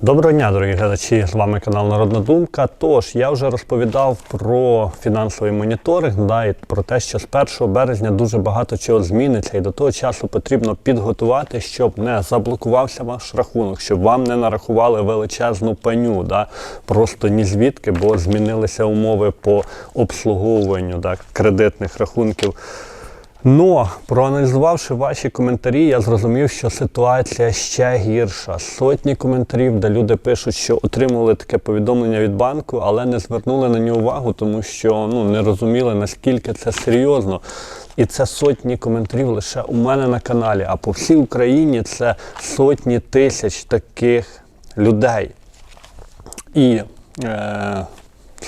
Доброго дня, дорогі глядачі! З вами канал Народна Думка. Тож я вже розповідав про фінансовий моніторинг, да, і про те, що з 1 березня дуже багато чого зміниться, і до того часу потрібно підготувати, щоб не заблокувався ваш рахунок, щоб вам не нарахували величезну пеню, да, просто ні звідки, бо змінилися умови по обслуговуванню да, кредитних рахунків. Но проаналізувавши ваші коментарі, я зрозумів, що ситуація ще гірша. Сотні коментарів, де люди пишуть, що отримали таке повідомлення від банку, але не звернули на нього увагу, тому що ну не розуміли наскільки це серйозно. І це сотні коментарів лише у мене на каналі. А по всій Україні це сотні тисяч таких людей. І е,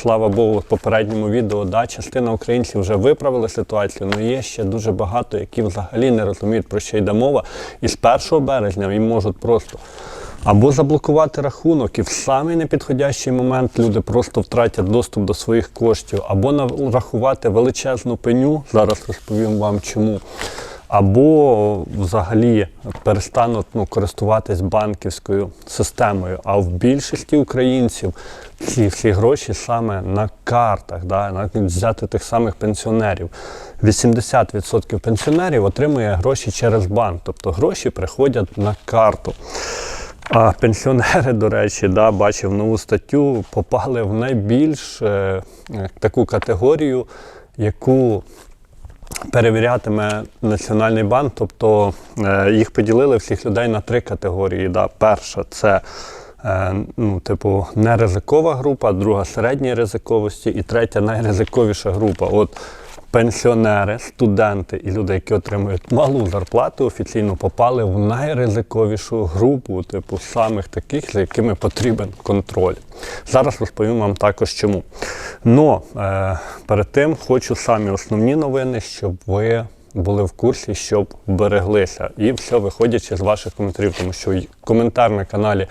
слава Богу, в попередньому відео да, частина українців вже виправили ситуацію, але є ще дуже багато, які взагалі не розуміють, про що йде мова. І з 1 березня їм можуть просто або заблокувати рахунок, і в самий непідходящий момент люди просто втратять доступ до своїх коштів, або нарахувати величезну пеню. Зараз розповім вам чому або взагалі перестануть ну, користуватись банківською системою. А в більшості українців ці всі гроші саме на картах, да, навіть взяти тих самих пенсіонерів. 80% пенсіонерів отримує гроші через банк, тобто гроші приходять на карту. А пенсіонери, до речі, да, бачив нову статтю, попали в найбільш е, таку категорію, яку перевірятиме Національний банк, тобто е, їх поділили всіх людей на три категорії. Да. Перша це е, ну, типу, неризикова група, друга середньої ризиковості і третя найризиковіша група. От Пенсіонери, студенти і люди, які отримують малу зарплату, офіційно попали в найризиковішу групу, типу самих таких, за якими потрібен контроль. Зараз розповім вам також чому. Но е, перед тим хочу самі основні новини, щоб ви були в курсі, щоб береглися. І все виходячи з ваших коментарів, тому що коментар на каналі.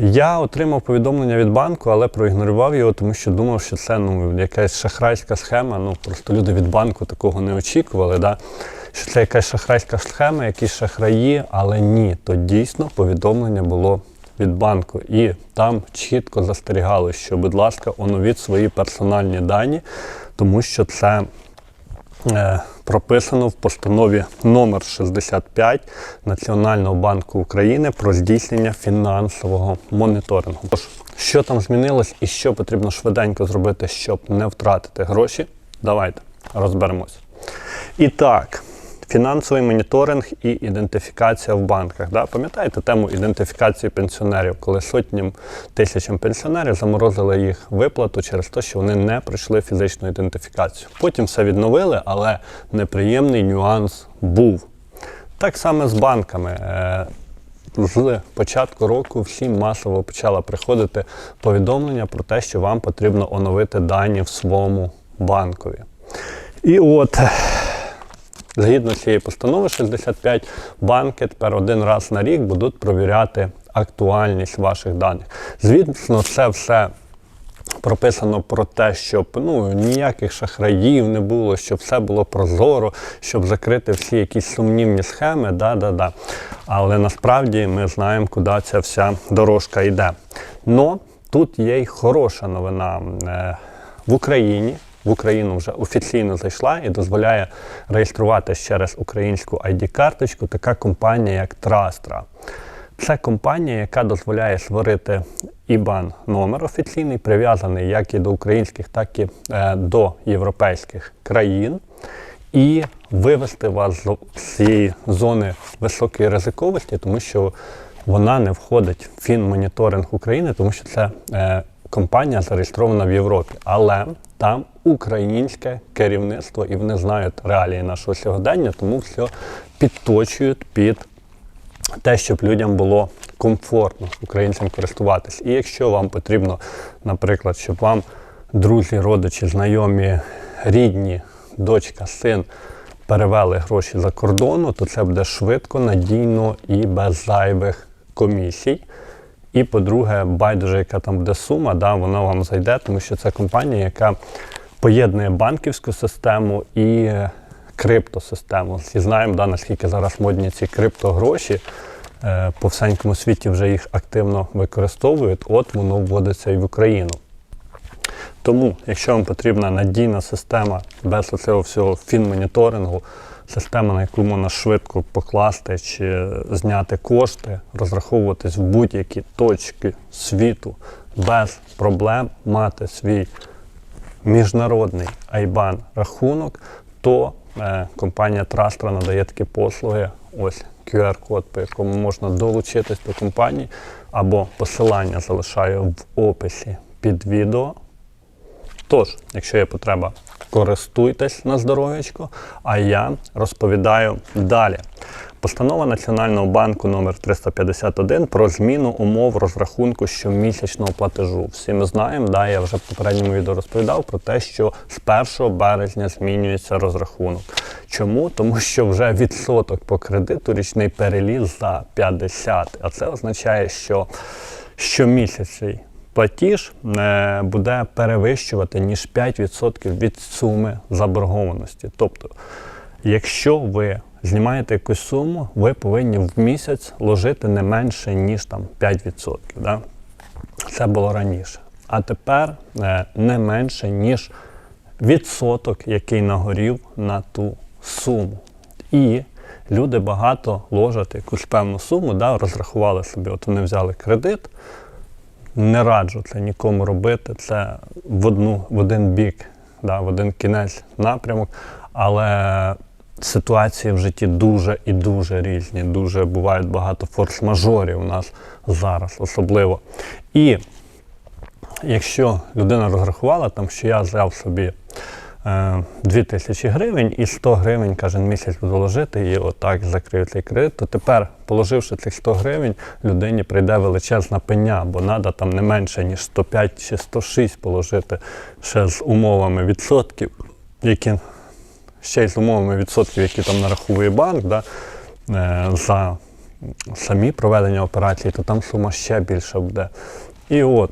Я отримав повідомлення від банку, але проігнорував його, тому що думав, що це ну, якась шахрайська схема. Ну просто люди від банку такого не очікували. Да? Що це якась шахрайська схема, якісь шахраї, але ні, то дійсно повідомлення було від банку. І там чітко застерігали, що, будь ласка, оновіть свої персональні дані, тому що це. Е, прописано в постанові номер 65 Національного банку України про здійснення фінансового моніторингу. Тож, що там змінилось і що потрібно швиденько зробити, щоб не втратити гроші? Давайте розберемось. І так, фінансовий моніторинг і ідентифікація в банках. Да? Пам'ятаєте тему ідентифікації пенсіонерів, коли сотням тисячам пенсіонерів заморозили їх виплату через те, що вони не пройшли фізичну ідентифікацію. Потім все відновили, але неприємний нюанс був. Так само з банками. Е, З початку року всім масово почало приходити повідомлення про те, що вам потрібно оновити дані в своєму банкові. І от Згідно цієї постанови 65, банки тепер один раз на рік будуть провіряти актуальність ваших даних. Звісно, це все прописано про те, щоб ну, ніяких шахраїв не було, щоб все було прозоро, щоб закрити всі якісь сумнівні схеми. Да, да, да. Але насправді ми знаємо, куди ця вся дорожка йде. Но тут є й хороша новина Е, в Україні в Україну вже офіційно зайшла і дозволяє реєструвати через українську ID-карточку така компанія, як Trastra. Це компанія, яка дозволяє створити IBAN номер офіційний, прив'язаний як і до українських, так і е, до європейських країн, і вивести вас з цієї зони високої ризиковості, тому що вона не входить в фінмоніторинг України, тому що це е, компанія зареєстрована в Європі. Але там українське керівництво, і вони знають реалії нашого сьогодення, тому все підточують під те, щоб людям було комфортно українцям користуватись. І якщо вам потрібно, наприклад, щоб вам друзі, родичі, знайомі, рідні, дочка, син перевели гроші за кордону, то це буде швидко, надійно і без зайвих комісій. І по-друге, байдуже, яка там буде сума, да, вона вам зайде, тому що це компанія, яка поєднує банківську систему і криптосистему. Всі знаємо, да, наскільки зараз модні ці криптогроші. е, по всенькому світі вже їх активно використовують, от воно вводиться і в Україну. Тому, якщо вам потрібна надійна система без цього всього фінмоніторингу, система, на яку можна швидко покласти чи зняти кошти, розраховуватись в будь-які точки світу без проблем, мати свій міжнародний IBAN рахунок, то е, компанія Trastra надає такі послуги. Ось QR-код, по якому можна долучитись до компанії, або посилання залишаю в описі під відео. Тож, якщо є потреба, користуйтесь на здоров'ячко, а я розповідаю далі. Постанова Національного банку номер 351 про зміну умов розрахунку щомісячного платежу. Всі ми знаємо, да, я вже в попередньому відео розповідав про те, що з 1 березня змінюється розрахунок. Чому? Тому що вже відсоток по кредиту річний переліз за 50. А це означає, що щомісячний платіж е, буде перевищувати ніж 5% від суми заборгованості. Тобто, якщо ви знімаєте якусь суму, ви повинні в місяць ложити не менше, ніж там 5%. Да? Це було раніше. А тепер е, не менше, ніж відсоток, який нагорів на ту суму. І люди багато ложать якусь певну суму, да, розрахували собі, от вони взяли кредит. Не раджу це нікому робити. Це в одну, в один бік, да, в один кінець напрямок. Але ситуації в житті дуже і дуже різні. Дуже бувають багато форс-мажорів у нас зараз, особливо. І якщо людина розрахувала, там, що я взяв собі 2 тисячі гривень і 100 гривень кожен місяць буду і отак закрию цей кредит, то тепер, положивши цих 100 гривень, людині прийде величезна пеня, бо треба там не менше, ніж 105 чи 106 положити ще з умовами відсотків, які ще й з умовами відсотків, які там нараховує банк, да, е, за самі проведення операції, то там сума ще більша буде. І от,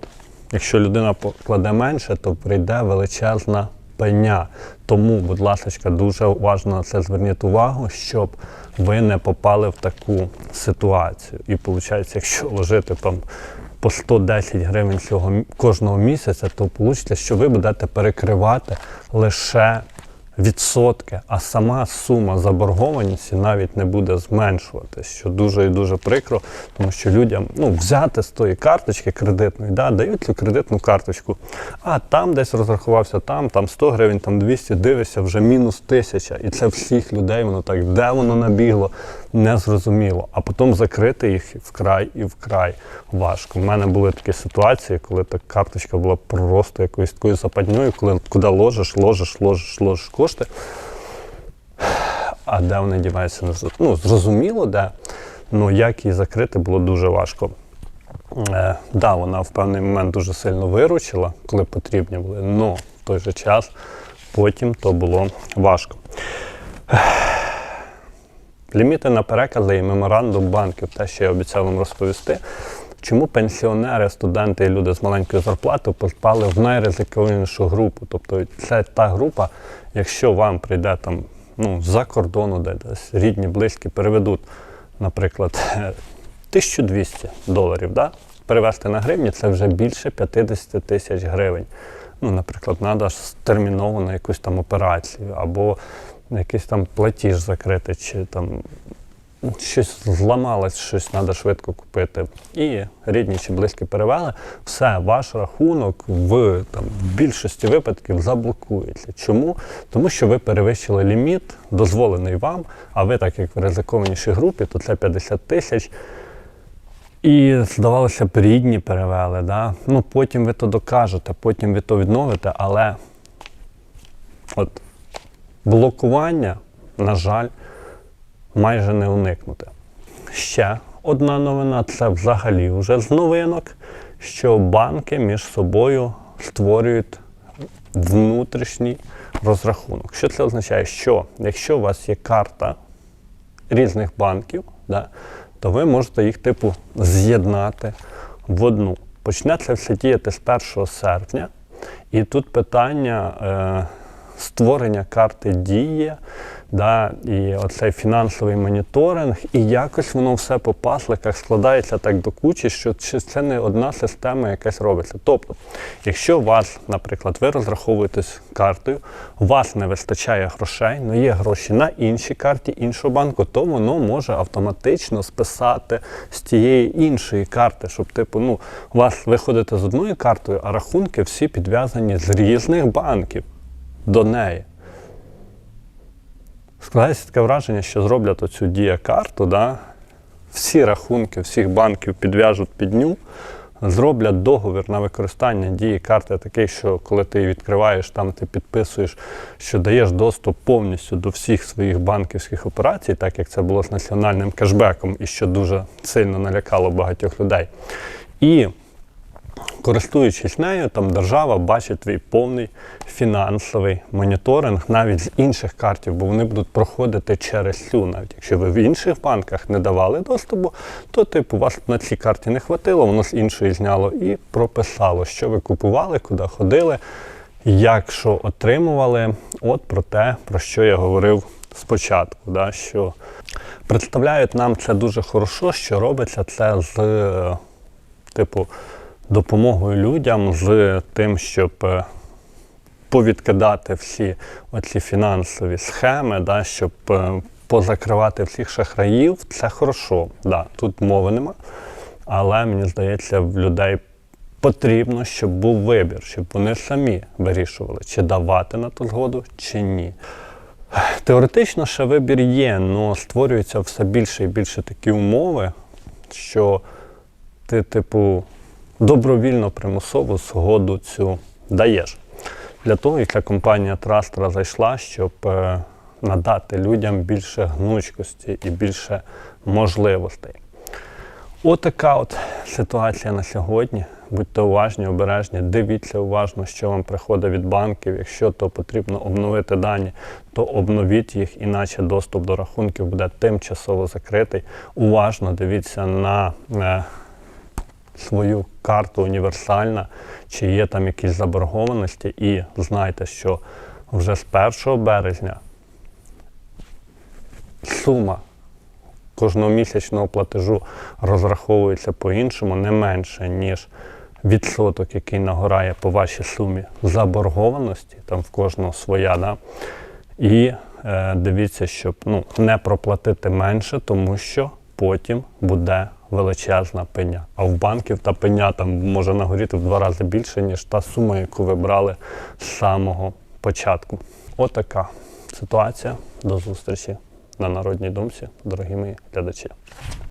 якщо людина покладе менше, то прийде величезна пеня. Тому, будь ласка, дуже уважно на це зверніть увагу, щоб ви не попали в таку ситуацію. І виходить, якщо вложити там по 110 гривень цього кожного місяця, то вийде, що ви будете перекривати лише відсотки, а сама сума заборгованості навіть не буде зменшуватися, що дуже і дуже прикро, тому що людям ну, взяти з тої карточки кредитної, да, дають цю кредитну карточку, а там десь розрахувався, там, там 100 гривень, там 200, дивишся, вже мінус тисяча. І це всіх людей, воно так, де воно набігло, незрозуміло. А потім закрити їх вкрай і вкрай важко. У мене були такі ситуації, коли та карточка була просто якоюсь такою западньою, коли куди ложиш, ложиш, ложиш, ложиш кошти. А де вони діваються? Ну, зрозуміло, де. Ну, як її закрити, було дуже важко. Е, да, вона в певний момент дуже сильно виручила, коли потрібні були, але в той же час потім то було важко. Ліміти на перекази і меморандум банків, те, що я обіцяв вам розповісти. Чому пенсіонери, студенти і люди з маленькою зарплатою попали в найризикованішу групу? Тобто це та група, якщо вам прийде там ну, з-за кордону, де десь рідні, близькі переведуть, наприклад, 1200 доларів, да? перевести на гривні це вже більше 50 тисяч гривень. Ну, наприклад, треба терміново на якусь там операцію або якийсь там платіж закрити, чи там щось зламалось, щось треба швидко купити. І рідні чи близькі перевели, все, ваш рахунок в там, в більшості випадків заблокується. Чому? Тому що ви перевищили ліміт, дозволений вам, а ви, так як в ризикованішій групі, то це 50 тисяч. І здавалося б, рідні перевели. Да? Ну, потім ви то докажете, потім ви то відновите, але от блокування, на жаль, майже не уникнути. Ще одна новина це взагалі вже з новинок, що банки між собою створюють внутрішній розрахунок. Що це означає? Що якщо у вас є карта різних банків, да, то ви можете їх типу з'єднати в одну. Почне це все діяти з 1 серпня. І тут питання, е, створення карти діє, да, і оцей фінансовий моніторинг, і якось воно все по пасликах складається так до кучі, що це не одна система якась робиться. Тобто, якщо у вас, наприклад, ви розраховуєтесь картою, у вас не вистачає грошей, але є гроші на іншій карті іншого банку, то воно може автоматично списати з тієї іншої карти, щоб, типу, ну, у вас виходите з одною картою, а рахунки всі підв'язані з різних банків до неї. Складається таке враження, що зроблять оцю дія-карту, да? всі рахунки всіх банків підв'яжуть під ню, зроблять договір на використання дії карти такий, що коли ти її відкриваєш, там ти підписуєш, що даєш доступ повністю до всіх своїх банківських операцій, так як це було з національним кешбеком, і що дуже сильно налякало багатьох людей. І користуючись нею, там держава бачить твій повний фінансовий моніторинг навіть з інших картів, бо вони будуть проходити через цю. Навіть якщо ви в інших банках не давали доступу, то типу вас на цій карті не хватило, воно з іншої зняло і прописало, що ви купували, куди ходили, як що отримували. От про те, про що я говорив спочатку. Да, що представляють нам це дуже хорошо, що робиться це з типу допомогою людям з тим, щоб е, повідкидати всі оці фінансові схеми, да, щоб е, позакривати всіх шахраїв, це хорошо. Да, тут мови нема. Але мені здається, в людей потрібно, щоб був вибір, щоб вони самі вирішували, чи давати на ту згоду, чи ні. Теоретично ще вибір є, але створюються все більше і більше такі умови, що ти, типу, добровільно примусову згоду цю даєш. Для того, як ця компанія Трастра зайшла, щоб е, надати людям більше гнучкості і більше можливостей. Отака от ситуація на сьогодні. Будьте уважні, обережні, дивіться уважно, що вам приходить від банків. Якщо то потрібно обновити дані, то обновіть їх, іначе доступ до рахунків буде тимчасово закритий. Уважно дивіться на е, свою карту універсальна, чи є там якісь заборгованості, і знайте, що вже з 1 березня сума кожного місячного платежу розраховується по-іншому не менше, ніж відсоток, який нагорає по вашій сумі заборгованості, там в кожного своя. Да? І е, дивіться, щоб ну, не проплатити менше, тому що потім буде величезна пеня. А в банків та пеня там може нагоріти в два рази більше, ніж та сума, яку ви брали з самого початку. Отака ситуація. До зустрічі на Народній думці, дорогі мої глядачі.